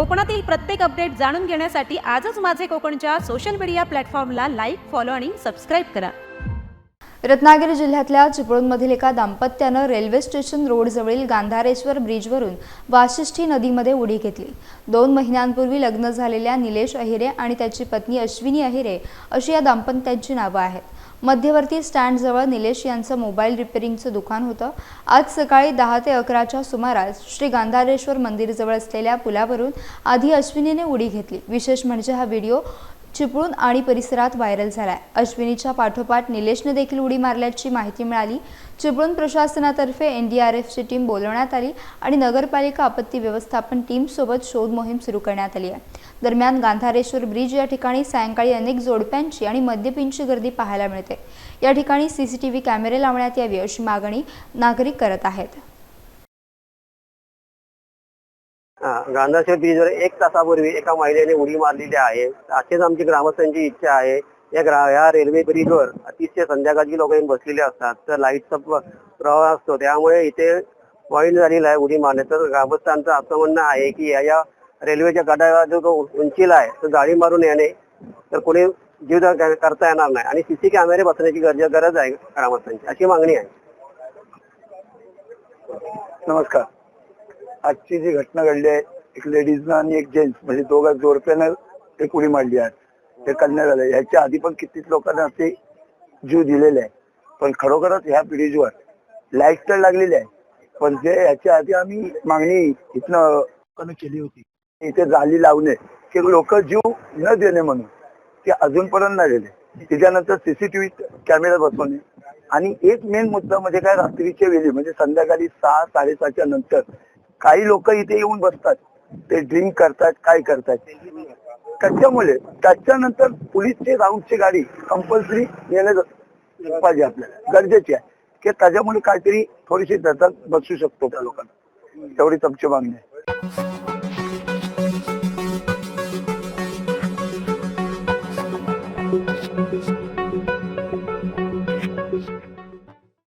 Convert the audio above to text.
कोकणातील प्रत्येक अपडेट जाणून घेण्यासाठी आजच माझे कोकणच्या सोशल मीडिया प्लॅटफॉर्मला लाईक फॉलो आणि सबस्क्राईब करा. रत्नागिरी जिल्ह्यातल्या चिपळूणमधील एका दाम्पत्यानं रेल्वे स्टेशन रोडजवळील गांधारेश्वर ब्रिजवरून वाशिष्ठी नदीमध्ये उडी घेतली. दोन महिन्यांपूर्वी लग्न झालेल्या निलेश अहिरे आणि त्याची पत्नी अश्विनी अहिरे अशी या दाम्पत्यांची नावं आहेत. मध्यवर्ती स्टँडजवळ निलेश यांचं मोबाईल रिपेरिंगचं दुकान होतं. आज सकाळी दहा ते अकराच्या सुमारास श्री गांधारेश्वर मंदिरजवळ असलेल्या पुलावरून आधी अश्विनीने उडी घेतली. विशेष म्हणजे हा व्हिडिओ चिपळूण आणि परिसरात व्हायरल झालाय. अश्विनीच्या पाठोपाठ निलेशने देखील उडी मारल्याची माहिती मिळाली. चिपळूण प्रशासनातर्फे एन डी आर एफची टीम बोलवण्यात आली आणि नगरपालिका आपत्ती व्यवस्थापन टीमसोबत शोध मोहीम सुरू करण्यात आली आहे. दरम्यान गांधारेश्वर ब्रिज या ठिकाणी सायंकाळी अनेक जोडप्यांची आणि मद्यपींची गर्दी पाहायला मिळते. या ठिकाणी सीसीटीव्ही कॅमेरे लावण्यात यावी अशी मागणी नागरिक करत आहेत. हा, ब्रिजवर एक तासापूर्वी एका महिलेने उडी मारलेली आहे. अशीच आमची ग्रामस्थांची इच्छा आहे. या ग्रा या रेल्वे ब्रिजवर अतिशय संध्याकाळची लोक येऊन बसलेले असतात. तर लाईटचा प्रवाह असतो. त्यामुळे इथे वाईट झालेला आहे उडी मारणे. तर ग्रामस्थांचं असं म्हणणं आहे की या या रेल्वेच्या गटाला जो उंचीला आहे तो गाडी मारून येणे तर कोणी जीव करता येणार नाही. आणि सीसी कॅमेरे बसण्याची गरज गरज आहे ग्रामस्थांची. अशी मागणी आहे. नमस्कार. आजची जी घटना घडली आहे एक लेडीजनं आणि एक जेंट्स म्हणजे दोघा जोरप्यानं एक उडी मारली आहे ते करण्यात आलं ह्याच्या आधी पण कितीच लोकांना ते जीव दिलेले आहे पण खरोखरच ह्या ब्रिजवर लाइट तर लागलेली आहे. पण जे ह्याच्या आधी आम्ही मागणी इथनं केली होती. इथे जाली लावणे की लोक जीव न देणे म्हणून ते अजूनपर्यंत नाही गेले. त्याच्यानंतर सीसीटीव्ही कॅमेरा बसवणे. आणि एक मेन मुद्दा म्हणजे काय रात्रीच्या वेळी म्हणजे संध्याकाळी सहा साडेसहाच्या नंतर काही लोक इथे येऊन बसतात. ते ड्रिंक करतात काय करतात. त्याच्यामुळे त्याच्यानंतर पोलीसचे राऊंडची गाडी कंपल्सरी येणं पाहिजे आपल्याला. गरजेची आहे. की त्याच्यामुळे काहीतरी थोडीशी दखल बसू शकतो त्या लोकांना. तेवढीच आमची मागणी आहे.